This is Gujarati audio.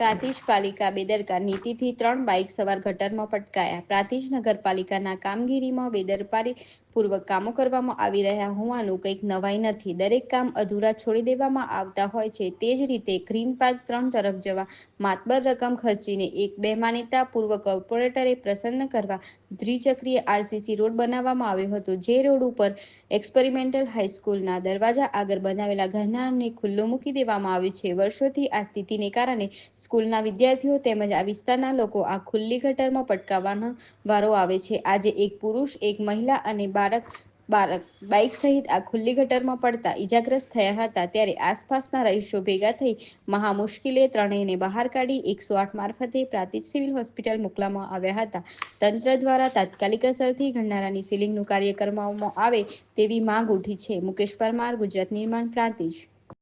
પ્રાંતિજ પાલિકા બેદરકાર નીતિથી ત્રણ બાઇક સવાર ગટરમાં પટકાયા. પ્રાંતિજ નગરપાલિકાના કામગીરીમાં બેદરકારી પૂર્વક કામો કરવામાં આવી રહ્યા હોવાનું કંઈક નવાઈ નથી. દરેક કામ અધૂરા છોડી દેવામાં આવતા હોય છે. તે જ રીતે ગ્રીન પાર્ક ત્રણ તરફ જવા માતબર રકમ ખર્ચીને એક બેમાનીતા પૂર્વ કોર્પોરેટરે પ્રસન્ન કરવા દ્વિચક્રીય આરસીસી રોડ બનાવવામાં આવ્યો હતો. જે રોડ ઉપર એક્સપેરિમેન્ટલ હાઈસ્કૂલના દરવાજા આગળ બનાવેલા ઘરનાને ખુલ્લો મૂકી દેવામાં આવ્યું છે. વર્ષોથી આ સ્થિતિને કારણે સ્કૂલના વિદ્યાર્થીઓ તેમજ આ વિસ્તારના લોકો આ ખુલ્લી ગટરમાં પટકાવવાનો વારો આવે છે. આજે એક પુરુષ, એક મહિલા અને બાળક બાળક બાઇક સહિત આ ખુલ્લી ગટરમાં પડતા ઈજાગ્રસ્ત થયા હતા. ત્યારે આસપાસના રહીશો ભેગા થઈ મહા મુશ્કેલીએ ત્રણેયને બહાર કાઢી એકસો આઠ મારફતે પ્રાંતિજ સિવિલ હોસ્પિટલ મોકલવામાં આવ્યા હતા. તંત્ર દ્વારા તાત્કાલિક અસરથી ગરનારાની સીલિંગનું કાર્ય કરવામાં આવે તેવી માંગ ઉઠી છે. મુકેશ પરમાર, ગુજરાત નિર્માણ પ્રાંતિજ.